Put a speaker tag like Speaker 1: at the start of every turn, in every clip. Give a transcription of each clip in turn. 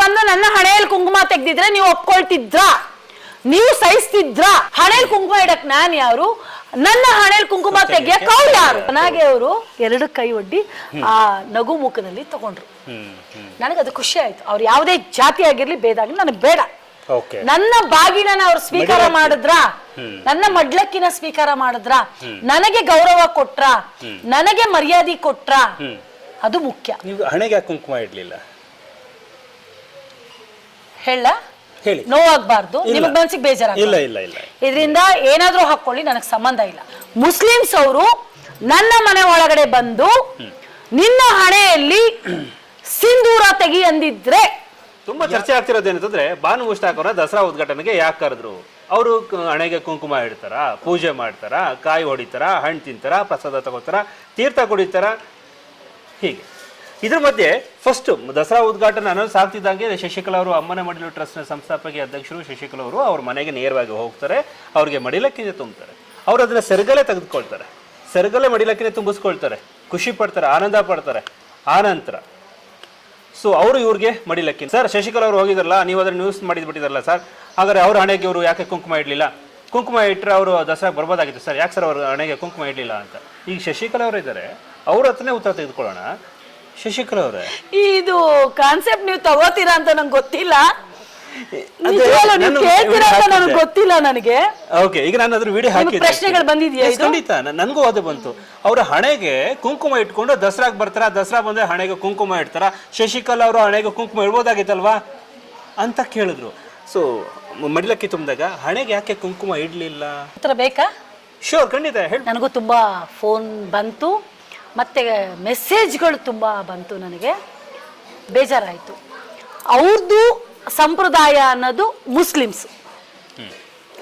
Speaker 1: ಬಂದು ನನ್ನ ಹಣೆಯಲ್ಲಿ ಕುಂಕುಮ ತೆಗ್ದಿದ್ರೆ ನೀವು ಒಪ್ಕೊಳ್ತಿದ್ರ? ನೀವು ಸಹಿಸ್ತಿದ್ರ? ಹಣೆಯಲ್ಲಿ ಕುಂಕುಮ ಇಡಕ್ ನಾನ್ ಯಾರು? ನನ್ನ ಹಣೆಯಲ್ಲಿ ಕುಂಕುಮ ತೆಗಿಯಕ್ ಅವ್ರು ಯಾರು? ನನಗೆ ಅವರು ಎರಡು ಕೈ ಒಡ್ಡಿ ಆ ನಗು ಮುಖದಲ್ಲಿ ತಗೊಂಡ್ರು. ನನಗೆ ಅದು ಖುಷಿ ಆಯ್ತು. ಅವ್ರು ಯಾವುದೇ ಜಾತಿ ಆಗಿರ್ಲಿ ಭೇದ ಆಗಿರ್ಲಿ ನನಗೆ ಬೇಡ. ನನ್ನ ಬಾಗಿನ ಅವ್ರು ಸ್ವೀಕಾರ. ಮಾಡಿದ್ರ? ನನ್ನ ಮಡ್ಲಕ್ಕಿನ ಸ್ವೀಕಾರ ಮಾಡಿದ್ರ? ನನಗೆ ಗೌರವ ಕೊಟ್ರ? ನನಗೆ ಮರ್ಯಾದೆ ಕೊಟ್ರ? ಅದು ಮುಖ್ಯ.
Speaker 2: ನೀವು ಹಣೆಗೆ ಕುಂಕುಮ ಇಡ್ಲಿಲ್ಲ?
Speaker 1: ಹೇಳ.
Speaker 2: ಹೇಳಿ.
Speaker 1: ನೋವಾಗಬಾರ್ದು. ನಿಮಗೆ ಮನ್ಸಿಗೆ ಬೇಜಾರ
Speaker 2: ಇಲ್ಲ ಇಲ್ಲ ಇಲ್ಲ
Speaker 1: ಇದರಿಂದ ಏನಾದರೂ ಹಾಕೊಳ್ಳಿ ನನಗೆ ಸಂಬಂಧ ಇಲ್ಲ. ಮುಸ್ಲಿಮ್ಸ್ ಅವರು ನನ್ನ ಮನೆ ಒಳಗಡೆ ಬಂದು ನಿನ್ನ ಹಣೆಯಲ್ಲಿ ಸಿಂಧೂರ ತೆಗಿ ಅಂದಿದ್ರೆ
Speaker 2: ತುಂಬಾ ಚರ್ಚೆ ಆಗ್ತಿರೋದು ಏನಂತಂದ್ರೆ ಬಾನು ಮುಷ್ತಾಕ್ ಅವರ ದಸರಾ ಉದ್ಘಾಟನೆಗೆ ಯಾಕೆ ಕರೆದ್ರು? ಅವರು ಹಣೆಗೆ ಕುಂಕುಮ ಇಡ್ತಾರ ಪೂಜೆ ಮಾಡ್ತಾರ ಕಾಯಿ ಹೊಡಿತಾರ ಹಣ್ಣು ತಿಂತಾರ ಪ್ರಸಾದ ತಗೋತಾರ ತೀರ್ಥ ಕುಡಿತಾರ. ಹೀಗೆ. ಇದ್ರ ಮಧ್ಯೆ ಫಸ್ಟ್ ದಸರಾ ಉದ್ಘಾಟನೆ ಅನೌನ್ಸ್ ಆಗ್ತಿದ್ದಂಗೆ ಶಶಿಕಲಾ ಅವರು ಅಮ್ಮನ ಮಡಿಲು ಟ್ರಸ್ಟ್ನ ಸಂಸ್ಥಾಪಕ ಅಧ್ಯಕ್ಷರು, ಶಶಿಕಲಾ ಅವರು ಅವ್ರ ಮನೆಗೆ ನೇರವಾಗಿ ಹೋಗ್ತಾರೆ. ಅವ್ರಿಗೆ ಮಡಿಲಕ್ಕಿನೇ ತುಂಬ್ತಾರೆ. ಅವ್ರು ಅದನ್ನ ಸೆರಗಲೆ ತೆಗೆದುಕೊಳ್ತಾರೆ. ಸೆರಗಲೆ ಮಡಿಲಕ್ಕಿನೇ ತುಂಬಿಸ್ಕೊಳ್ತಾರೆ. ಖುಷಿ ಪಡ್ತಾರೆ, ಆನಂದ ಪಡ್ತಾರೆ. ಆನಂತರ ಸೊ ಅವರು ಇವ್ರಿಗೆ ಮಡಿಲಕ್ಕಿ ಸರ್, ಶಶಿಕಲಾ ಅವರು ಹೋಗಿದ್ರಲ್ಲ, ನೀವು ಅದನ್ನ ನ್ಯೂಸ್ ಮಾಡಿದ್ಬಿಟ್ಟಿದ್ರಲ್ಲ ಸರ್. ಹಾಗಾದ್ರೆ ಅವ್ರ ಹಣೆಗೆ ಅವರು ಯಾಕೆ ಕುಂಕುಮ ಇಡಲಿಲ್ಲ? ಕುಂಕುಮ ಇಟ್ಟರೆ ಅವರು ದಸರಾ ಬರ್ಬೋದಾಗಿತ್ತು. ಸರ್, ಯಾಕೆ ಸರ್ ಅವ್ರ ಹಣೆಗೆ ಕುಂಕುಮ ಇಡಲಿಲ್ಲ? ಅಂತ. ಈಗ ಶಶಿಕಲಾ ಅವರು ಇದ್ದಾರೆ ಅವ್ರ ಹತ್ರನೇ ಉತ್ತರ ತೆಗೆದುಕೊಳ್ಳೋಣ. ಶಶಿಕಲಾ ಅವರೇ?
Speaker 1: ಇದು ಕಾನ್ಸೆಪ್ಟ್ ನೀವು ತಗೋತೀರಾ ಅಂತ ನಂಗೆ ಗೊತ್ತಿಲ್ಲ. ನಿಜವಾಗ್ಲೂ ನೀವು ಕೇಳ್ತೀರಾ ಅಂತ ನನಗೆ ಗೊತ್ತಿಲ್ಲ ನನಗೆ.
Speaker 2: ಓಕೆ ಈಗ ನಾನು ಅದ್ರ ವಿಡಿಯೋ ಹಾಕಿ
Speaker 1: ಪ್ರಶ್ನೆಗಳು ಬಂದಿದ್ಯಾ ಇದು?
Speaker 2: ಖಂಡಿತ. ನ- ನನಗೂ ಅದು ಬಂತು. ಅವ್ರ ಹಣೆಗೆ ಕುಂಕುಮ ಇಟ್ಕೊಂಡು ದಸರಾಗ್ ಬರ್ತಾರ ದಸರಾ ಬಂದ್ರೆ ಹಣೆಗೆ ಕುಂಕುಮ ಇಡ್ತಾರ? ಶಶಿಕಲಾ ಅವರು ಹಣೆಗೆ ಕುಂಕುಮ ಇಡ್ಬೋದಾಗಿತ್ತಲ್ವಾ? ಅಂತ ಕೇಳಿದ್ರು. ಸೊ ಮಡಿಲಕ್ಕಿ ತುಂಬಿದಾಗ ಹಣೆಗೆ ಯಾಕೆ ಕುಂಕುಮ ಇಡ್ಲಿಲ್ಲ?
Speaker 1: ಉತ್ತರ ಬೇಕಾ?
Speaker 2: ಶೋರ್ ಖಂಡಿತ ಹೇಳಿ.
Speaker 1: ನನಗೂ ತುಂಬಾ ಫೋನ್ ಬಂತು. ಮತ್ತು ಮೆಸೇಜ್ಗಳು ತುಂಬ ಬಂತು ನನಗೆ. ಬೇಜಾರಾಯಿತು. ಅವ್ರದ್ದು ಸಂಪ್ರದಾಯ ಅನ್ನೋದು ಮುಸ್ಲಿಮ್ಸ್.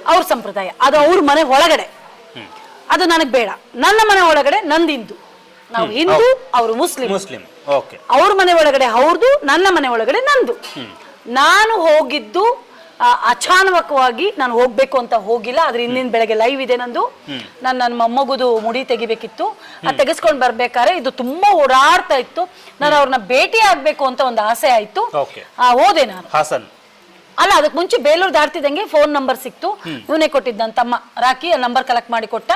Speaker 1: ಅವ್ರ ಸಂಪ್ರದಾಯ. ಅದು ಅವ್ರ ಮನೆ ಒಳಗಡೆ. ಅದು ನನಗೆ ಬೇಡ. ನನ್ನ ಮನೆ ಒಳಗಡೆ ನಂದು ಹಿಂದೂ ನಾವು ಹಿಂದೂ ಅವರು ಮುಸ್ಲಿಂ
Speaker 2: ಮುಸ್ಲಿಂ ಓಕೆ.
Speaker 1: ಅವ್ರ ಮನೆ ಒಳಗಡೆ ಅವ್ರದ್ದು ನನ್ನ ಮನೆ ಒಳಗಡೆ ನಂದು. ನಾನು ಹೋಗಿದ್ದು ಅಚಾನಕವಾಗಿ ನಾನು ಹೋಗ್ಬೇಕು ಅಂತ ಹೋಗಿಲ್ಲ ಆದ್ರೆ ಇಂದಿನ ಬೆಳಗ್ಗೆ ಲೈವ್ ಇದೆ ನಂದು. ನಾನು ನನ್ನ ಮೊಮ್ಮಗುದು ಮುಡಿ ತೆಗಿಬೇಕಿತ್ತು. ಅದು ತೆಗೆಸ್ಕೊಂಡು ಬರ್ಬೇಕಾದ್ರೆ ಇದು ತುಂಬಾ ಓಡಾಡ್ತಾ ಇತ್ತು. ನಾನು ಅವ್ರನ್ನ ಭೇಟಿ ಆಗ್ಬೇಕು ಅಂತ ಒಂದು ಆಸೆ ಆಯ್ತು. ಹೋದೆ ನಾನು.
Speaker 2: ಹಾಸನ್.
Speaker 1: ಅಲ್ಲ ಅದಕ್ಕೆ ಮುಂಚೆ ಬೇಲೂರು ದಾಟ್ತಿದ್ದಂಗೆ ಫೋನ್ ನಂಬರ್ ಸಿಕ್ತು. ಇವನೇ ಕೊಟ್ಟಿದ್ದ ನನ್ನ ತಮ್ಮ ರಾಕಿ ನಂಬರ್ ಕಲೆಕ್ಟ್ ಮಾಡಿ ಕೊಟ್ಟ.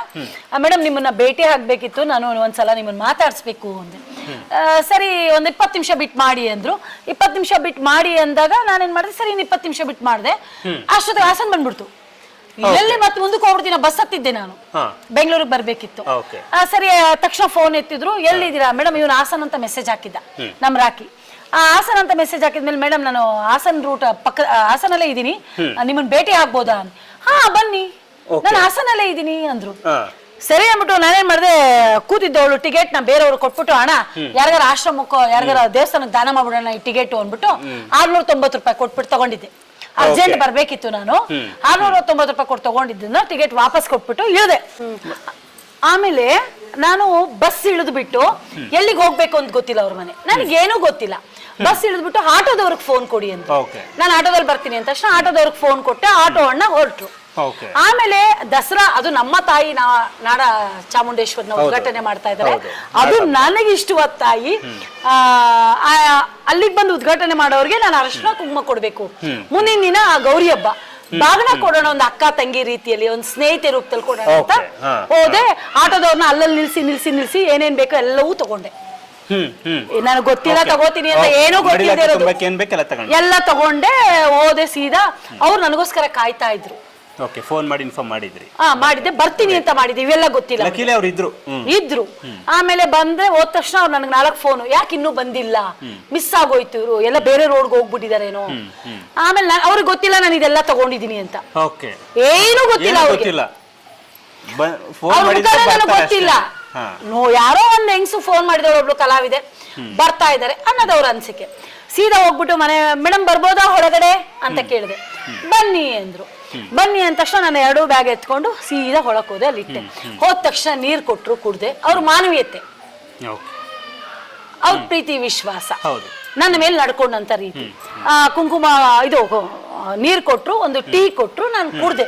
Speaker 1: ಮೇಡಮ್ ನಿಮ್ಮನ್ನ ಭೇಟಿ ಆಗ್ಬೇಕಿತ್ತು ನಾನು ಒಂದ್ಸಲ ನಿಮ್ಮನ್ನ ಮಾತಾಡಿಸ್ಬೇಕು ಅಂದೆ. ಸರಿ ಒಂದ್ ಇಪ್ಪತ್ತು ನಿಮಿಷ ಬಿಟ್ ಮಾಡಿ ಅಂದ್ರು. ಇಪ್ಪತ್ತು ನಿಮಿಷ ಬಿಟ್ ಮಾಡಿ ಅಂದಾಗ ನಾನೇನ್ ಮಾಡಿದೆ ಸರಿ ಇನ್ನು ಇಪ್ಪತ್ತು ನಿಮಿಷ ಬಿಟ್ ಮಾಡಿದೆ. ಅಷ್ಟೊತ್ತಿಗೆ ಹಾಸನ್ ಬಂದ್ಬಿಡ್ತು. ಎಲ್ಲಿ ಮತ್ತೆ ಮುಂದಕ್ಕೆ ಹೋಗ್ಬಿಡ್ತೀನಿ ಬಸ್ ಹತ್ತಿದ್ದೆ ನಾನು. ಬೆಂಗಳೂರಿಗೆ ಬರ್ಬೇಕಿತ್ತು. ಸರಿ ತಕ್ಷಣ ಫೋನ್ ಎತ್ತಿದ್ರು. ಎಲ್ಲಿದ್ದೀರಾ? ಮೇಡಮ್ ಇವನು ಹಾಸನ್ ಅಂತ ಮೆಸೇಜ್ ಹಾಕಿದ್ದ. ನಮ್ ರಾಕಿ ಆ ಹಾಸನ ಅಂತ ಮೆಸೇಜ್ ಹಾಕಿದ್ಮೇಲೆ ಮೇಡಮ್ ನಾನು ಹಾಸನ್ ರೂಟ್ ಪಕ್ಕ ಹಾಸನಲ್ಲೇ ಇದ್ದೀನಿ. ನಿಮ್ಮನ್ನ ಭೇಟಿ ಆಗ್ಬೋದಾ ಹಾ ಬನ್ನಿ. ನಾನು ಹಾಸನಲ್ಲೇ ಇದ್ದೀನಿ ಅಂದ್ರು. ಸರಿ ಅಂದ್ಬಿಟ್ಟು ನಾನೇನ್ ಮಾಡಿದೆ ಕೂತಿದ್ದವಳು ಟಿಕೆಟ್ನ ಬೇರೆಯವ್ರು ಕೊಟ್ಬಿಟ್ಟು ಹಣ ಯಾರಿಗಾರ ಆಶ್ರಮಕ್ಕೋ ಯಾರಿಗಾರ ದೇವಸ್ಥಾನಕ್ಕೆ ದಾನ ಮಾಡ್ಬಿಡೋಣ ಈ ಟಿಕೆಟ್ ಅಂದ್ಬಿಟ್ಟು ಆರ್ನೂರ ತೊಂಬತ್ತು ರೂಪಾಯಿ ಕೊಟ್ಬಿಟ್ಟು ತಗೊಂಡಿದ್ದೆ. ಅರ್ಜೆಂಟ್ ಬರ್ಬೇಕಿತ್ತು ನಾನು. ಆರ್ನೂರ ತೊಂಬತ್ತು ರೂಪಾಯಿ ಕೊಟ್ಟು ತಗೊಂಡಿದ್ದನ್ನ ಟಿಕೆಟ್ ವಾಪಸ್ ಕೊಟ್ಬಿಟ್ಟು ಇಳಿದೆ. ಆಮೇಲೆ ನಾನು ಬಸ್ ಇಳಿದ್ಬಿಟ್ಟು ಎಲ್ಲಿಗೆ ಹೋಗ್ಬೇಕು ಅಂತ ಗೊತ್ತಿಲ್ಲ ಅವ್ರ ಮನೆ. ನನಗೇನೂ ಗೊತ್ತಿಲ್ಲ. ಬಸ್ ಇಳಿದ್ಬಿಟ್ಟು ಆಟೋದವ್ರಿಗೆ ಫೋನ್ ಕೊಡಿ ಅಂತ.
Speaker 2: ಓಕೆ
Speaker 1: ನಾನು ಆಟೋದಲ್ಲಿ ಬರ್ತೀನಿ ಅಂತ ತಕ್ಷಣ ಆಟೋದವ್ರಿಗೆ ಫೋನ್ ಕೊಟ್ಟೆ ಆಟೋ ಅಣ್ಣ ಹೊರಟು
Speaker 2: ಓಕೆ
Speaker 1: ಆಮೇಲೆ ದಸರಾ ಅದು ನಮ್ಮ ತಾಯಿ ನಾಡ ಚಾಮುಂಡೇಶ್ವರನ ಉದ್ಘಾಟನೆ ಮಾಡ್ತಾ ಇದ್ದಾರೆ. ಅದು ನನಗೆ ಇಷ್ಟವಾದ ತಾಯಿ. ಆ, ಅಲ್ಲಿಗೆ ಬಂದು ಉದ್ಘಾಟನೆ ಮಾಡೋರಿಗೆ ನಾನು ಅರಶಿನ ಕುಂಕುಮ ಕೊಡ್ಬೇಕು. ಮುಂದಿನ ದಿನ ಆ ಗೌರಿ ಹಬ್ಬ. ಬಾಗನ ಕೊಡೋಣ ಒಂದು ಅಕ್ಕ ತಂಗಿ ರೀತಿಯಲ್ಲಿ ಒಂದು ಸ್ನೇಹಿತೆ ರೂಪದಲ್ಲಿ ಕೊಡೋಣ ಅಂತ ಹೋದೆ. ಆಟೋದವ್ರನ್ನ ಅಲ್ಲಲ್ಲಿ ನಿಲ್ಸಿ ನಿಲ್ಸಿ ನಿಲ್ಸಿ ಏನೇನ್ ಬೇಕೋ ಎಲ್ಲವೂ ತಗೊಂಡೆ. ನನಗೆ ಗೊತ್ತಿಲ್ಲ ತಗೋತೀನಿ ಅಂತ. ಏನೂ
Speaker 2: ಬೇಕೆಲ್ಲ ತಗೊಂಡು
Speaker 1: ಎಲ್ಲ ತಗೊಂಡೆ ಹೋದೆ ಸೀದಾ. ಅವ್ರು ನನಗೋಸ್ಕರ ಕಾಯ್ತಾ ಇದ್ರು.
Speaker 2: ಓಕೆ ಫೋನ್ ಮಾಡಿ ಇನ್ಫಾರ್ಮ್ ಮಾಡಿದ್ರಿ.
Speaker 1: ಹಾ ಮಾಡಿದ್ದೆ. ಬರ್ತೀನಿ ಅಂತ ಮಾಡಿದ್ದೆ. ಇವೆಲ್ಲ ಗೊತ್ತಿಲ್ಲ
Speaker 2: ವಕೀಲೆ ಅವ್ರು ಇದ್ರು.
Speaker 1: ಇದ್ರು. ಆಮೇಲೆ ಬಂದ್ರೆ ಹೋದ ತಕ್ಷಣ ಅವ್ರು ನನಗೆ ನಾಲ್ಕು ಫೋನ್ ಯಾಕೆ ಇನ್ನೂ ಬಂದಿಲ್ಲ? ಮಿಸ್ ಆಗೋಯ್ತು ಇವರು. ಎಲ್ಲ ಬೇರೆ ರೋಡ್ಗೆ ಹೋಗ್ಬಿಟ್ಟಿದಾರೇನೋ. ಆಮೇಲೆ ನಾನ್- ಅವ್ರಿಗೆ ಗೊತ್ತಿಲ್ಲ ನಾನು ಇದೆಲ್ಲ ತಗೊಂಡಿದೀನಿ ಅಂತ.
Speaker 2: ಓಕೆ
Speaker 1: ಏನೂ ಗೊತ್ತಿಲ್ಲ ಅವ್ರಿಗೆ.
Speaker 2: ಗೊತ್ತಿಲ್ಲ.
Speaker 1: ನೋ ಯಾರೋ ಒಂದ್ ಹೆಂಗ್ಸು ಫೋನ್ ಮಾಡಿದವ್ರು ಒಬ್ಳು ಕಲಾವಿದೆ. ಬರ್ತಾ ಇದ್ದಾರೆ ಅನ್ನೋದು ಅವ್ರ ಅನ್ಸಿಕೆ. ಸೀದಾ ಹೋಗ್ಬಿಟ್ಟು ಮನೆ ಮೇಡಮ್ ಬರ್ಬೋದಾ ಹೊರಗಡೆ? ಅಂತ ಕೇಳಿದೆ. ಬನ್ನಿ ಅಂದ್ರು ಬನ್ನಿ ಅಂದ ತಕ್ಷಣ ನಾನು ಎರಡೂ ಬ್ಯಾಗ್ ಎತ್ಕೊಂಡು ಸೀದಾ ಹೊಳಕ್ ಹೋದೆ ಅಲ್ಲಿ ಇಟ್ಟೆ. ಹೋದ ತಕ್ಷಣ ನೀರ್ ಕೊಟ್ರು ಕುಡ್ದೆ. ಅವ್ರ ಮಾನವೀಯತೆ ಅವ್ರ ಪ್ರೀತಿ ವಿಶ್ವಾಸ.
Speaker 2: ಹೌದು.
Speaker 1: ನನ್ನ ಮೇಲೆ ನಡ್ಕೊಂಡಂತ ರೀತಿ. ಕುಂಕುಮ ಇದು ನೀರ್ ಕೊಟ್ರು ಒಂದು ಟೀ ಕೊಟ್ರು ನಾನು ಕುಡ್ದೆ.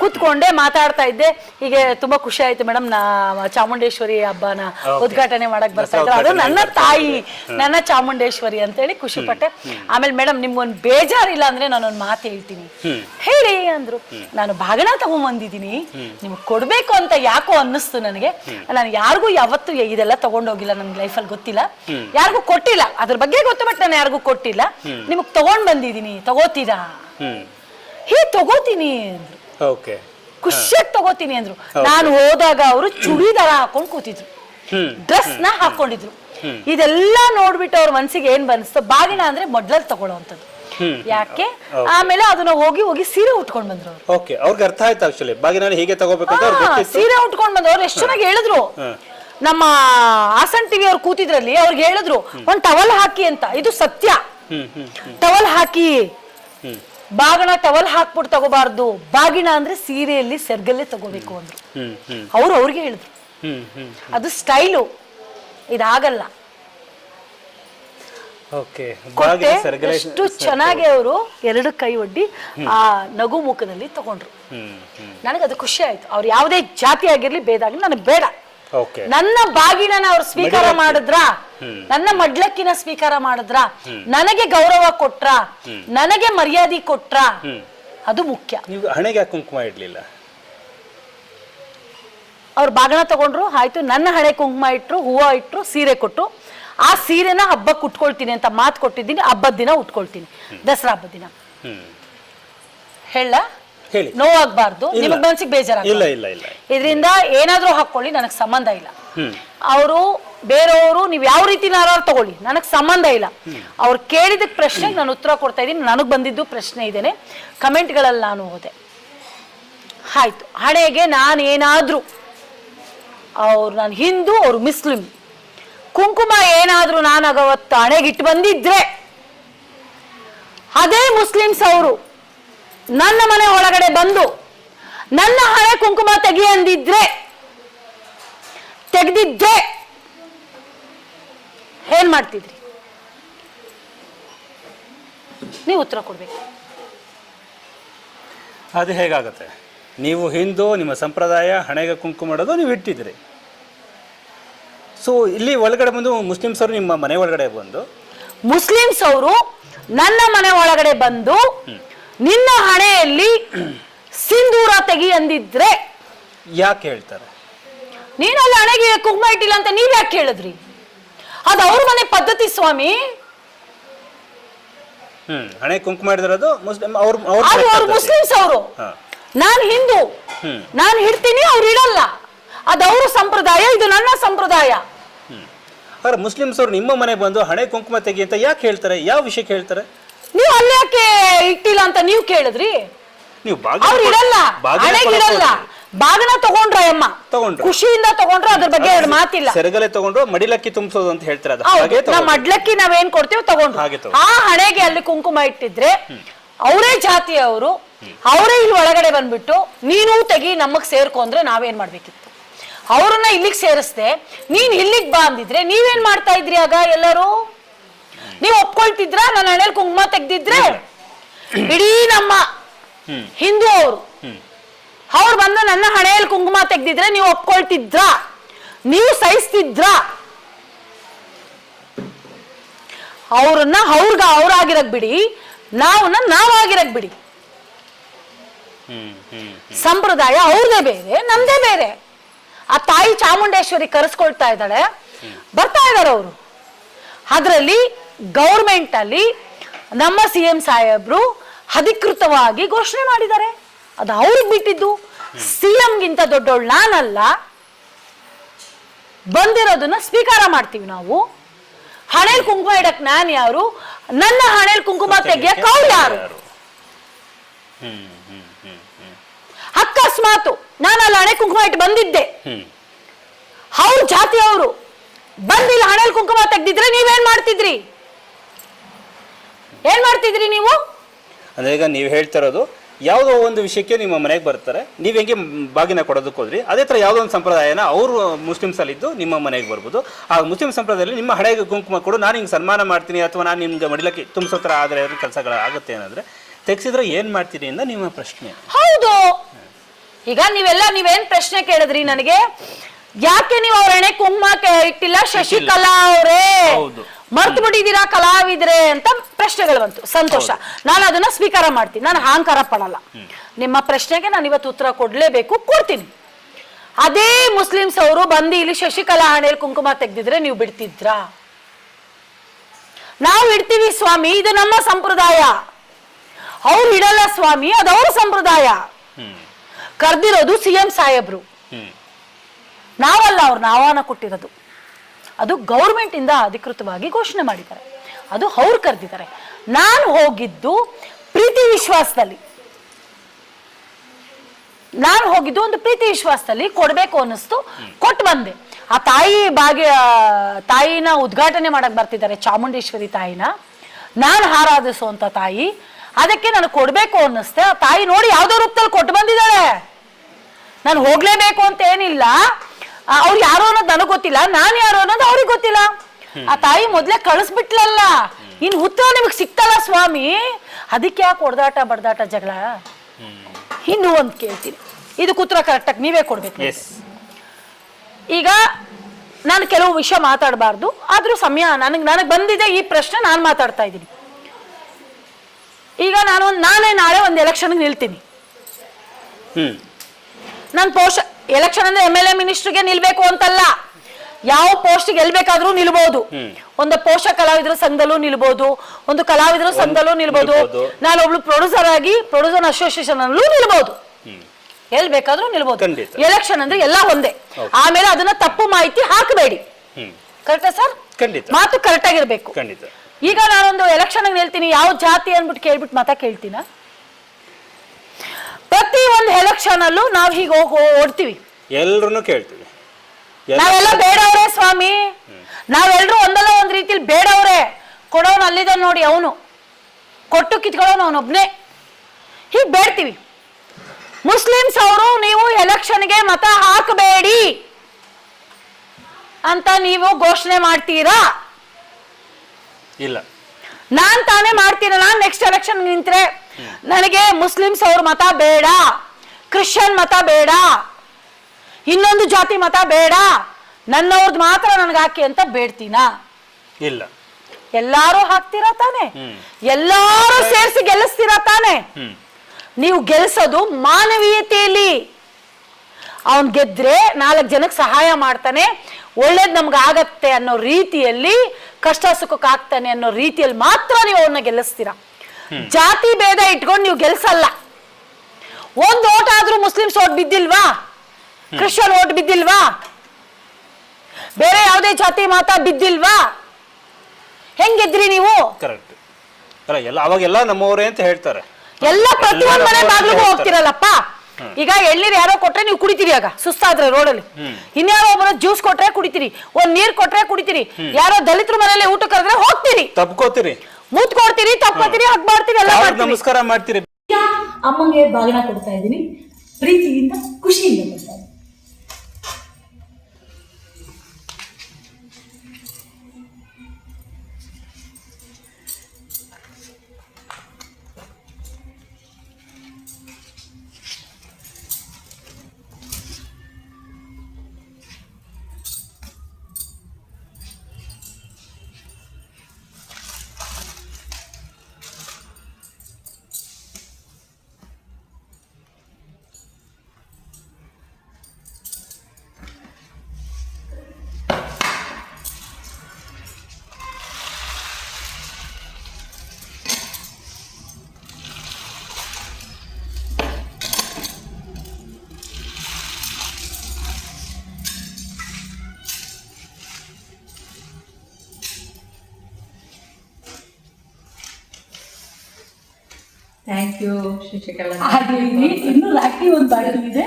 Speaker 1: ಕೂತ್ಕೊಂಡೆ ಮಾತಾಡ್ತಾ ಇದ್ದೆ. ಹೀಗೆ ತುಂಬಾ ಖುಷಿ ಆಯ್ತು ಮೇಡಮ್. ನಾ ಚಾಮುಂಡೇಶ್ವರಿ ಹಬ್ಬನ ಉದ್ಘಾಟನೆ ಮಾಡಕ್ ಬರ್ತಾ ಇದ್ರು. ಅದು ನನ್ನ ತಾಯಿ ನನ್ನ ಚಾಮುಂಡೇಶ್ವರಿ ಅಂತೇಳಿ ಖುಷಿ ಪಟ್ಟೆ. ಆಮೇಲೆ ಮೇಡಮ್ ನಿಮ್ಗೊಂದು ಬೇಜಾರಿಲ್ಲ ಅಂದ್ರೆ ನಾನೊಂದು ಮಾತು ಹೇಳ್ತೀನಿ. ಹೇಳಿ ಅಂದ್ರು. ನಾನು ಬಾಗಣ ತಗೊಂಬಂದಿದ್ದೀನಿ. ನಿಮ್ಗೆ ಕೊಡ್ಬೇಕು ಅಂತ ಯಾಕೋ ಅನ್ನಿಸ್ತು ನನಗೆ. ನಾನು ಯಾರಿಗೂ ಯಾವತ್ತು ಇದೆಲ್ಲ ತಗೊಂಡೋಗಿಲ್ಲ ನನ್ನ ಲೈಫಲ್ಲಿ ಗೊತ್ತಿಲ್ಲ. ಯಾರಿಗೂ ಕೊಟ್ಟಿಲ್ಲ. ಅದ್ರ ಬಗ್ಗೆ ಗೊತ್ತು ಬಟ್ ನಾನು ಯಾರಿಗೂ ಕೊಟ್ಟಿಲ್ಲ. ನಿಮಗೆ ತಗೊಂಡ್ ಬಂದಿದ್ದೀನಿ. ತಗೋತೀರಾ? ಹೇ ತಗೋತೀನಿ ಅಂದ್ರು.
Speaker 2: ಓಕೆ
Speaker 1: ಖುಷಿಯಾಗಿ ತಗೋತೀನಿ ಅಂದ್ರು. ನಾನು ಹೋದಾಗ ಅವರು ಚೂಡಿದಾರ ಹಾಕೊಂಡು ಕೂತಿದ್ರು. ಡ್ರೆಸ್ನ ಹಾಕೊಂಡಿದ್ರು. ಇದೆಲ್ಲ ನೋಡ್ಬಿಟ್ಟು ಅವ್ರ ಮನ್ಸಿಗೆ ಏನ್ ಬನ್ಸ್ತು ಬಾಗಿನ ಅಂದ್ರೆ ಮೊದ್ಲಲ್ಲಿ ತಗೊಳ್ಳೋವಂಥದ್ದು. ಯಾಕೆ? ಆಮೇಲೆ ಅದನ್ನ ಹೋಗಿ ಹೋಗಿ ಸೀರೆ ಉಟ್ಕೊಂಡ್ ಬಂದ್ರು
Speaker 2: ಓಕೆ ಅವ್ರಿಗೆ ಅರ್ಥ ಆಯ್ತು ಆಕ್ಚುಲಿ ಬಾಗಿನಲ್ಲಿ ಹೀಗೆ ತಗೋಬೇಕು ಅಂತ
Speaker 1: ಸೀರೆ ಉಟ್ಕೊಂಡ್ ಬಂದ್ರು. ಅವ್ರು ಎಷ್ಟು ಚೆನ್ನಾಗಿ ಹೇಳಿದ್ರು. ನಮ್ಮ ಹಾಸನ್ ಟಿವಿ ಅವ್ರು ಕೂತಿದ್ರಲ್ಲಿ ಅವ್ರಿಗೆ ಹೇಳಿದ್ರು ಒಂದ್ ಟವಲ್ ಹಾಕಿ ಅಂತ. ಇದು ಸತ್ಯ. ಟವಲ್ ಹಾಕಿ. ಬಾಗಣ ಟವಲ್ ಹಾಕ್ಬಿಟ್ಟು ತಗೋಬಾರ್ದು. ಬಾಗಿನ ಅಂದ್ರೆ ಸೀರೆಯಲ್ಲಿ ಸೆರ್ಗಲ್ಲೇ ತಗೋಬೇಕು ಅಂದ್ರು. ಅವ್ರು ಅವ್ರಿಗೆ ಹೇಳಿದ್ರು. ಅದು ಸ್ಟೈಲು. ಇದಾಗಲ್ಲ. ಎಷ್ಟು ಚೆನ್ನಾಗಿ ಅವರು ಎರಡು ಕೈ ಒಡ್ಡಿ ಆ ನಗು ಮುಖದಲ್ಲಿ ತಗೊಂಡ್ರು ನನಗೆ ಅದು ಖುಷಿ ಆಯ್ತು. ಅವ್ರು ಯಾವುದೇ ಜಾತಿ ಆಗಿರ್ಲಿ ಭೇದ ನನಗೆ ಬೇಡ. ನನ್ನ ಬಾಗಿನ ಅವ್ರು ಸ್ವೀಕಾರ ಮಾಡಿದ್ರ? ನನ್ನ ಮಡ್ಲಕ್ಕಿನ ಸ್ವೀಕಾರ ಮಾಡಿದ್ರ? ನನಗೆ ಗೌರವ ಕೊಟ್ರ? ನನಗೆ ಮರ್ಯಾದೆ ಕೊಟ್ರ? ಅದು ಮುಖ್ಯ.
Speaker 2: ನೀವು ಹಣೆಗೆ ಕುಂಕುಮ ಇಡ್ಲಿಲ್ಲ?
Speaker 1: ಅವ್ರು ಬಾಗಣ ತಗೊಂಡ್ರು ಆಯ್ತು ನನ್ನ ಹಣೆ ಕುಂಕುಮ ಇಟ್ರು ಹೂವು ಇಟ್ರು ಸೀರೆ ಕೊಟ್ಟು ಆ ಸೀರೆನ ಹಬ್ಬಕ್ಕೆ ಉಟ್ಕೊಳ್ತೀನಿ ಅಂತ ಮಾತು ಕೊಟ್ಟಿದ್ದೀನಿ ಹಬ್ಬದ ದಿನ ಉಟ್ಕೊಳ್ತೀನಿ. ದಸರಾ ಹಬ್ಬದ ದಿನ. ಹೇಳ.
Speaker 2: ಹೇಳಿ.
Speaker 1: ನೋವಾಗಬಾರ್ದು ನಿಮಗೆ ಮನ್ಸಿಗೆ ಬೇಜಾರ
Speaker 2: ಇಲ್ಲ ಇಲ್ಲ ಇಲ್ಲ.
Speaker 1: ಇದರಿಂದ ಏನಾದ್ರೂ ಹಾಕೊಳ್ಳಿ ನನಗೆ ಸಂಬಂಧ ಇಲ್ಲ. ಅವರು ಬೇರೆಯವರು ನೀವು ಯಾವ ರೀತಿ ನಾರಾದ್ರು ತಗೊಳ್ಳಿ ನನಗೆ ಸಂಬಂಧ ಇಲ್ಲ. ಅವ್ರು ಕೇಳಿದ ಪ್ರಶ್ನೆಗೆ ನಾನು ಉತ್ತರ ಕೊಡ್ತಾ ಇದ್ದೀನಿ ನನಗೆ ಬಂದಿದ್ದು ಪ್ರಶ್ನೆ ಇದ್ದೇನೆ ಕಮೆಂಟ್ಗಳಲ್ಲಿ ನಾನು ಹೋದೆ ಆಯ್ತು. ಹಣೆಗೆ ನಾನು ಏನಾದರೂ ಅವ್ರು ನಾನು ಹಿಂದೂ ಅವ್ರು ಮುಸ್ಲಿಂ. ಕುಂಕುಮ ಏನಾದರೂ ನಾನು ಅವತ್ತು ಹಣೆಗಿಟ್ಟು ಬಂದಿದ್ರೆ ಅದೇ ಮುಸ್ಲಿಮ್ಸ್ ಅವರು. ನನ್ನ ಮನೆ ಒಳಗಡೆ ಬಂದು ನನ್ನ ಹಣೆ ಕುಂಕುಮ ತೆಗಿ ಅಂದಿದ್ರೆ ತೆಗೆದಿದ್ದೆ ಏನ್ ಮಾಡ್ತಿದ್ರಿ? ನೀವು ಉತ್ತರ ಕೊಡ್ಬೇಕು.
Speaker 2: ಅದು ಹೇಗಾಗುತ್ತೆ? ನೀವು ಹಿಂದೂ ನಿಮ್ಮ ಸಂಪ್ರದಾಯ ಹಣೆಗೆ ಕುಂಕುಮ ಇಡೋದು ನೀವು ಇಟ್ಟಿದ್ರಿ. ಸೊ ಇಲ್ಲಿ ಒಳಗಡೆ ಬಂದು ಮುಸ್ಲಿಮ್ಸ್ ಅವರು ನಿಮ್ಮ ಮನೆ ಒಳಗಡೆ ಬಂದು
Speaker 1: ಮುಸ್ಲಿಮ್ಸ್ ಅವರು ನನ್ನ ಮನೆ ಒಳಗಡೆ ಬಂದು ನಿನ್ನ ಹಣೆಯಲ್ಲಿ ಸಿಂಧೂರ ತೆಗಿ ಅಂದಿದ್ರೆ?
Speaker 2: ಯಾಕೆ ಹೇಳ್ತಾರೆ?
Speaker 1: ನೀನು ಅಲ್ಲಿ ಹಣೆಗೆ ಕುಂಕುಮ ಇಟ್ಟಿಲ್ಲ ಅಂತ ನೀವ್ ಯಾಕೆ ಹೇಳಿದ್ರಿ ಅದು ಅವ್ರ ಮನೆ ಪದ್ಧತಿ ಸ್ವಾಮಿ.
Speaker 2: ಹ್ಮ್ ಹಣೆ ಕುಂಕುಮ ಹಿಡಿದಿರೋದು ಮುಸ್ಲಿಂ ಅವ್ರ ಅವ್ರ
Speaker 1: ಅದು ಅವ್ರು. ಮುಸ್ಲಿಮ್ಸ್ ಅವರು. ನಾನು ಹಿಂದೂ. ನಾನು ಹಿಡ್ತೀನಿ ಅವ್ರು ಇಡಲ್ಲ. ಅದು ಅವ್ರ ಸಂಪ್ರದಾಯ ಇದು ನನ್ನ ಸಂಪ್ರದಾಯ.
Speaker 2: ಅವ್ರ ಮುಸ್ಲಿಮ್ಸ್ ಅವ್ರು ನಿಮ್ಮ ಮನೆ ಬಂದು ಹಣೆ ಕುಂಕುಮ ತೆಗಿ ಅಂತ ಯಾಕೆ ಹೇಳ್ತಾರೆ? ಯಾವ ವಿಷಯಕ್ಕೆ ಹೇಳ್ತಾರೆ?
Speaker 1: ನೀವು ಅಲ್ಲಿ ಯಾಕೆ ಇಟ್ಟಿಲ್ಲ ಅಂತ ನೀವು ಕೇಳಿದ್ರಿ?
Speaker 2: ನೀವು
Speaker 1: ಅವ್ರು
Speaker 2: ಕೊಡ್-
Speaker 1: ಇಡಲ್ಲ
Speaker 2: ಬಾಗಿಲು
Speaker 1: ಹಣೆಗೆ ಇಡಲ್ಲ. ಬಾಗನ ತಗೊಂಡ್ರ ಅಮ್ಮ
Speaker 2: ತಗೊಂಡ್ರು.
Speaker 1: ಖುಷಿಯಿಂದ ತಗೊಂಡ್ರು ಅದ್ರ ಬಗ್ಗೆ ಎರಡು ಮಾತಿಲ್ಲ.
Speaker 2: ಸೆರಗಲೆ ತಗೊಂಡ್ರು ಮಡಿಲಕ್ಕಿ ತುಂಬಿಸೋದು ಅಂತ ಹೇಳ್ತಾರೆ ಅದು.
Speaker 1: ಹೌದು
Speaker 2: ಹಾಗೆ
Speaker 1: ನಮ್ಮ
Speaker 2: ತಗೊಂಡ್ರು.
Speaker 1: ಅಡ್ಲಕ್ಕಿ ನಾವೇನ್ ಕೊಡ್ತೀವಿ ತಗೊಂಡ್ರು.
Speaker 2: ಹಾಗೆ ತಗೊಂಡ್ರು.
Speaker 1: ಆ ಹಣೆಗೆ ಅಲ್ಲಿ ಕುಂಕುಮ ಇಟ್ಟಿದ್ರೆ ಅವರೇ ಜಾತಿಯವರು ಅವರೇ ಇಲ್ಲಿ ಒಳಗಡೆ ಬಂದ್ಬಿಟ್ಟು ನೀನು ತೆಗಿ ನಮಗ್ ಸೇರ್ಕೊ ಅಂದ್ರೆ ನಾವೇನ್ ಮಾಡ್ಬೇಕಿತ್ತು? ಅವ್ರನ್ನ ಇಲ್ಲಿಗೆ ಸೇರಿಸ್ದೆ ನೀನ್ ಇಲ್ಲಿಗೆ ಬಾ ಅಂದಿದ್ರೆ ನೀವೇನ್ ಮಾಡ್ತಾ ಇದ್ರಿ ಆಗ ಎಲ್ಲರೂ? ನೀವ್ ಒಪ್ಕೊಳ್ತಿದ್ರ? ನನ್ನ ಹಣೆಯಲ್ಲಿ ಕುಂಕುಮ ತೆಗ್ದಿದ್ರೆ? ಇಡೀ ನಮ್ಮ. ಹಿಂದೂ ಅವರು. ಅವ್ರು ಬಂದು ನನ್ನ ಹಣೆಯಲ್ಲಿ ಕುಂಕುಮ ತೆಗ್ದಿದ್ರೆ ನೀವು ಒಪ್ಕೊಳ್ತಿದ್ರ? ನೀವು ಸಹಿಸ್ತಿದ್ರ? ಅವ್ರನ್ನ ಅವ್ರಗ ಅವ್ರಾಗಿರಕ್ ಬಿಡಿ. ನಾವನ್ನ ನಾವಾಗಿರಕ್ ಬಿಡಿ. ಸಂಪ್ರದಾಯ ಅವ್ರದೇ ಬೇರೆ ನಮ್ದೇ ಬೇರೆ. ಆ ತಾಯಿ ಚಾಮುಂಡೇಶ್ವರಿ ಕರೆಸ್ಕೊಳ್ತಾ ಇದ್ದಾಳೆ. ಬರ್ತಾ ಇದಾರೆ ಅವರು. ಅದರಲ್ಲಿ ಗೌರ್ಮೆಂಟ್ ಅಲ್ಲಿ ನಮ್ಮ ಸಿ ಎಂ ಸಾಹೇಬ್ರು ಅಧಿಕೃತವಾಗಿ ಘೋಷಣೆ ಮಾಡಿದ್ದಾರೆ. ಅದು ಅವ್ರಿಗೆ ಬಿಟ್ಟಿದ್ದು. ಸಿ ಗಿಂತ ದೊಡ್ಡವಳು ನಾನಲ್ಲ. ಬಂದಿರೋದನ್ನ ಸ್ವೀಕಾರ ಮಾಡ್ತೀವಿ ನಾವು. ಹಣೆಲ್ ಕುಂಕುಮ ಇಡಕ್ ನಾನು ಯಾರು? ನನ್ನ ಹಣೆಲ್ ಕುಂಕುಮ ತೆಗಿಯಕ್ ಅವ್ರು ಯಾರು? ಅಕಸ್ಮಾತು ನಾನು ಅಲ್ಲಿ ಹಣೆ ಕುಂಕುಮ ಇಟ್ಟು ಬಂದಿದ್ದೆ. ಅವ್ರ ಜಾತಿ ಅವರು. ಬಂದಿಲ್ಲ ಹಣೆಲ್ ಕುಂಕುಮ ತೆಗ್ದಿದ್ರೆ ನೀವೇನ್ ಮಾಡ್ತಿದ್ರಿ? ಏನ್ ಮಾಡ್ತಿದ್ರಿ ನೀವು?
Speaker 2: ಅಂದ್ರೆ ಈಗ ನೀವು ಹೇಳ್ತಾ ಇರೋದು ಯಾವುದೋ ಒಂದು ವಿಷಯಕ್ಕೆ ನಿಮ್ಮ ಮನೆಗೆ ಬರ್ತಾರೆ ನೀವು ಹೆಂಗೆ ಬಾಗಿನ ಕೊಡೋದಕ್ಕೆ ಹೋದ್ರಿ ಅದೇ ಥರ ಯಾವುದೋ ಒಂದು ಸಂಪ್ರದಾಯನ ಅವರು ಮುಸ್ಲಿಮ್ಸಲ್ಲಿದ್ದು ನಿಮ್ಮ ಮನೆಗೆ ಬರ್ಬೋದು. ಆ ಮುಸ್ಲಿಂ ಸಂಪ್ರದಾಯದಲ್ಲಿ ನಿಮ್ಮ ಹಳೆಗೆ ಕುಂಕುಮ ಕೊಡು ನಾನು ಹಿಂಗೆ ಸನ್ಮಾನ ಮಾಡ್ತೀನಿ ಅಥವಾ ನಾನು ನಿಮ್ಗೆ ಮಡಿಲಕ್ಕೆ ತುಂಬಿಸೋ ಥರ ಆದರೆ ಕೆಲಸಗಳು ಆಗುತ್ತೆ ಏನಂದರೆ
Speaker 3: ತೆಗ್ಸಿದ್ರೆ ಏನು ಮಾಡ್ತೀರಿ ಅಂತ ನಿಮ್ಮ ಪ್ರಶ್ನೆ.
Speaker 1: ಹೌದು. ಈಗ ನೀವೆಲ್ಲ ನೀವೇನ್ ಪ್ರಶ್ನೆ ಕೇಳಿದ್ರಿ ನನಗೆ? ಯಾಕೆ ನೀವು ಅವ್ರ ಹಣೆ ಕುಂಕುಮ ಇಟ್ಟಿಲ್ಲ. ಶಶಿಕಲಾ ಅವರೇ?
Speaker 3: ಹೌದು.
Speaker 1: ಮರ್ತು ಬಿಟ್ಟಿದ್ದೀರಾ ಕಲಾವಿದ್ರೆ ಅಂತ ಪ್ರಶ್ನೆಗಳು ಬಂತು. ಸಂತೋಷ. ನಾನು ಅದನ್ನ ಸ್ವೀಕಾರ ಮಾಡ್ತೀನಿ. ನಾನು ಅಹಂಕಾರ ಪಡಲ್ಲ. ನಿಮ್ಮ ಪ್ರಶ್ನೆಗೆ ನಾನು ಇವತ್ತು ಉತ್ತರ ಕೊಡ್ಲೇಬೇಕು. ಕೊಡ್ತೀನಿ. ಅದೇ ಮುಸ್ಲಿಮ್ಸ್ ಅವರು ಬಂದು ಇಲ್ಲಿ ಶಶಿಕಲಾ ಹಣೆಯಲ್ಲಿ ಕುಂಕುಮ ತೆಗೆದಿದ್ರೆ ನೀವು ಬಿಡ್ತಿದ್ರಾ? ನಾವು ಇಡ್ತೀವಿ ಸ್ವಾಮಿ ಇದು ನಮ್ಮ ಸಂಪ್ರದಾಯ. ಅವ್ರು ಇಡಲ್ಲ ಸ್ವಾಮಿ ಅದು ಅವ್ರ ಸಂಪ್ರದಾಯ. ಕರ್ದಿರೋದು ಸಿ ಎಂ ಸಾಹೇಬ್ರು. ನಾವಲ್ಲ ಅವ್ರ ನಾವಾನ ಕೊಟ್ಟಿರೋದು. ಅದು ಗೌರ್ಮೆಂಟಿಂದ ಅಧಿಕೃತವಾಗಿ ಘೋಷಣೆ ಮಾಡಿದ್ದಾರೆ. ಅದು ಅವ್ರು ಕರೆದಿದ್ದಾರೆ. ನಾನು ಹೋಗಿದ್ದು ಪ್ರೀತಿ ವಿಶ್ವಾಸದಲ್ಲಿ. ನಾನು ಹೋಗಿದ್ದು ಒಂದು ಪ್ರೀತಿ ವಿಶ್ವಾಸದಲ್ಲಿ ಕೊಡ್ಬೇಕು ಅನ್ನಿಸ್ತು ಕೊಟ್ಟು ಬಂದೆ. ಆ ತಾಯಿ ಭಾಗ್ಯ, ತಾಯಿನ ಉದ್ಘಾಟನೆ ಮಾಡಕ್ ಬರ್ತಿದ್ದಾರೆ ಚಾಮುಂಡೇಶ್ವರಿ ತಾಯಿನ. ನಾನು ಆರಾಧಿಸುವಂತ ತಾಯಿ, ಅದಕ್ಕೆ ನಾನು ಕೊಡ್ಬೇಕು ಅನ್ನಿಸ್ತೆ. ಆ ತಾಯಿ ನೋಡಿ ಯಾವುದೋ ರೂಪದಲ್ಲಿ ಕೊಟ್ಟು ಬಂದಿದ್ದಾಳೆ. ನಾನು ಹೋಗ್ಲೇಬೇಕು ಅಂತ ಏನಿಲ್ಲ. ಅವ್ರು ಯಾರು ಅನ್ನೋದು ನನಗ್ ಗೊತ್ತಿಲ್ಲ ನಾನು ಯಾರು ಅನ್ನೋದು ಅವ್ರಿಗೆ ಗೊತ್ತಿಲ್ಲ. ಆ ತಾಯಿ ಮೊದ್ಲೇ ಕಳಿಸ್ಬಿಟ್ಲಲ್ಲ. ಇನ್ ಉತ್ತರ ನಿಮಗೆ ಸಿಕ್ತಲ್ಲ ಸ್ವಾಮಿ? ಅದಕ್ಕೆ ಯಾಕೆ ಹೊಡೆದಾಟ ಬಡ್ದಾಟ ಜಗಳ? ಇನ್ನು ಒಂದು ಕೇಳ್ತೀನಿ. ಇದಕ್ಕೆ ಉತ್ತರ ಕರೆಕ್ಟಾಗಿ ನೀವೇ ಕೊಡ್ಬೇಕು. ಈಗ ನಾನು ಕೆಲವು ವಿಷಯ ಮಾತಾಡಬಾರ್ದು ಆದ್ರೂ ಸಮಯ ನನಗೆ ನನಗೆ ಬಂದಿದೆ ಈ ಪ್ರಶ್ನೆ ನಾನು ಮಾತಾಡ್ತಾ ಇದ್ದೀನಿ. ಈಗ ನಾನು ನಾನೇ ನಾಳೆ ಒಂದು ಎಲೆಕ್ಷನ್ಗೆ ನಿಲ್ತೀನಿ. ನಾನು ಪೋಸ್ಟ್ ಎಲೆಕ್ಷನ್ ಅಂದ್ರೆ ಎಂ ಎಲ್ ಎ ಮಿನಿಸ್ಟರ್ಗೆ ನಿಲ್ಬೇಕು ಅಂತಲ್ಲ. ಯಾವ ಪೋಸ್ಟ್ ಗೆಲ್ಬೇಕಾದ್ರೂ ನಿಲ್ಬಹುದು
Speaker 3: ಹ್ಮ್.
Speaker 1: ಒಂದು ಪೋಷಕ ಕಲಾವಿದರ ಸಂಘದಲ್ಲೂ ನಿಲ್ಬಹುದು ಒಂದು ಕಲಾವಿದರ ಸಂಘದಲ್ಲೂ ನಿಲ್ಬಹುದು. ನಾನು ಒಬ್ಳು ಪ್ರೊಡ್ಯೂಸರ್ ಆಗಿ ಪ್ರೊಡ್ಯೂಸರ್ ಅಸೋಸಿಯೇಷನ್ ಅಲ್ಲೂ ನಿಲ್ಬಹುದು
Speaker 3: ಎಲ್ಲಿ
Speaker 1: ಎಲ್ ಬೇಕಾದ್ರೂ ನಿಲ್ಬಹುದು. ಎಲೆಕ್ಷನ್ ಅಂದ್ರೆ ಎಲ್ಲ ಒಂದೇ. ಆಮೇಲೆ ಅದನ್ನ ತಪ್ಪು ಮಾಹಿತಿ ಹಾಕಬೇಡಿ. ಕರೆಕ್ಟ್ ಸರ್ ಮಾತು ಕರೆಕ್ಟ್ ಆಗಿರ್ಬೇಕು. ಈಗ ನಾನೊಂದು ಎಲೆಕ್ಷನ್ ಹೇಳ್ತೀನಿ ಯಾವ ಜಾತಿ ಅನ್ಬಿಟ್ಟು ಕೇಳ್ಬಿಟ್ಟು ಮಾತಾ ಕೇಳ್ತೀನ? ಪ್ರತಿ ಒಂದು ಎಲೆಕ್ಷನ್ ಅಲ್ಲೂ ನಾವ್ ಹೀಗೆ ಹೋಗಿ ಓಡ್ತೀವಿ.
Speaker 3: ಎಲ್ರು ಕೇಳ್ತೀವಿ.
Speaker 1: ನಾವೆಲ್ಲ ಬೇಡವ್ರೆ ಸ್ವಾಮಿ. ನಾವೆಲ್ಲರೂ ಒಂದಲ್ಲ ಒಂದ್ ರೀತಿಲಿ ಬೇಡವ್ರೆ. ಕೊಡೋನು ಅಲ್ಲಿದ ನೋಡಿ ಅವನು. ಕೊಟ್ಟು ಕಿತ್ಕೊಳ್ಳೋನು ಅವನೊಬ್ನೇ ಹೀಗೆ ಬೇಡ್ತೀವಿ. ಮುಸ್ಲಿಮ್ಸ್ ಅವರು ನೀವು ಎಲೆಕ್ಷನ್ಗೆ ಮತ ಹಾಕಬೇಡಿ. ಅಂತ ನೀವು ಘೋಷಣೆ ಮಾಡ್ತೀರಾ?
Speaker 3: ಇಲ್ಲ.
Speaker 1: ನಾನ್ ತಾನೇ ಮಾಡ್ತೀನಲ್ಲ ನೆಕ್ಸ್ಟ್ ಎಲೆಕ್ಷನ್ ನಿಂತ್ರೆ. ನನಗೆ ಮುಸ್ಲಿಮ್ಸ್ ಅವ್ರ ಮತ ಬೇಡ ಕ್ರಿಶ್ಚಿಯನ್ ಮತ ಬೇಡ ಇನ್ನೊಂದು ಜಾತಿ ಮತ ಬೇಡ ನನ್ನವ್ರದ್ದು ಮಾತ್ರ ನನಗೆ ಹಾಕಿ ಅಂತ ಬೇಡ್ತೀನಾ?
Speaker 3: ಇಲ್ಲ.
Speaker 1: ಎಲ್ಲಾರು ಹಾಕ್ತೀರಾ ತಾನೆ. ಎಲ್ಲಾರು ಸೇರಿಸಿ ಗೆಲ್ಲಿಸ್ತೀರಾ ತಾನೆ? ನೀವು ಗೆಲ್ಸೋದು ಮಾನವೀಯತೆಯಲ್ಲಿ. ಅವನ್ ಗೆದ್ರೆ ನಾಲ್ಕು ಜನಕ್ಕೆ ಸಹಾಯ ಮಾಡ್ತಾನೆ. ಒಳ್ಳೇದ್ ನಮ್ಗೆ ಆಗತ್ತೆ ಅನ್ನೋ ರೀತಿಯಲ್ಲಿ ಕಷ್ಟ ಸುಖಕ್ಕೆ ಆಗ್ತಾನೆ ಅನ್ನೋ ರೀತಿಯಲ್ಲಿ ಮಾತ್ರ ನೀವು ಅವನ್ನ ಗೆಲ್ಲಿಸ್ತೀರಾ? ಜಾತಿ ಭೇದ ಇಟ್ಕೊಂಡು ನೀವು ಗೆಲ್ಸಲ್ಲ. ಒಂದ್ ಓಟ್ ಆದ್ರೂ ಮುಸ್ಲಿಮ್ಸ್ ಓಟ್ ಬಿದ್ದಿಲ್ವಾ? ಕ್ರಿಶ್ಚಿಯನ್ ಓಟ್ ಬಿದ್ದಿಲ್ವಾ? ಬೇರೆ ಯಾವುದೇ ಜಾತಿ ಮಾತ ಬಿದ್ದಿಲ್ವಾ? ಹೆಂಗಿದ್ರಿ ನೀವು?
Speaker 3: ಕರೆಕ್ಟ್ ಅಲ್ಲ ಎಲ್ಲ ಅವಾಗೆಲ್ಲ ನಮ್ಮವರೇ ಅಂತ ಹೇಳ್ತಾರೆ.
Speaker 1: ಎಲ್ಲ ಪ್ರತಿಯೊಂದ್ ಮನೆ ಬಾಗ್ಲಿಗೂ ಹೋಗ್ತಿರಲ್ಲಪ್ಪ? ಈಗ ಎಳ್ನೀರ್ ಯಾರೋ ಕೊಟ್ರೆ ನೀವು ಕುಡಿತೀರಿ ಆಗ ಸುಸ್ತಾದ್ರೆ ರೋಡಲ್ಲಿ. ಇನ್ಯಾರೋ ಒಬ್ಬರ ಜ್ಯೂಸ್ ಕೊಟ್ರೆ ಕುಡಿತೀರಿ ಒಂದ್ ನೀರ್ ಕೊಟ್ರೆ ಕುಡಿತೀರಿ ಯಾರೋ ದಲಿತರ ಮನೇಲಿ ಊಟ ಕರೆದ್ರೆ ಹೋಗ್ತೀರಿ.
Speaker 3: ತಪ್ಕೋತೀರಿ.
Speaker 1: ಮೂತ್ ಕೊಡ್ತೀರಿ ತಪ್ಕೋತೀರಿ ಹಗ್ ಮಾಡ್ತೀರಿ ಎಲ್ಲ
Speaker 3: ಅವ್ರಿಗೆ
Speaker 1: ಮಾಡ್ತೀರಿ
Speaker 3: ನಮಸ್ಕಾರ ಮಾಡ್ತೀರಿ?
Speaker 1: ಅಮ್ಮಂಗೆ ಬಾಗಿನ ಕೊಡ್ತಾ ಇದ್ದೀನಿ. ಪ್ರೀತಿಯಿಂದ ಖುಷಿಯಿಂದ ಕೊಡ್ತಾ ಇದ್ದೀನಿ.
Speaker 4: ಥ್ಯಾಂಕ್ ಯು ಶಶಿಕಲಾ
Speaker 1: ಇನ್ನೂ ರಾಖಿ ಒಂದು ಬಾಗಿಲು ಇದೆ.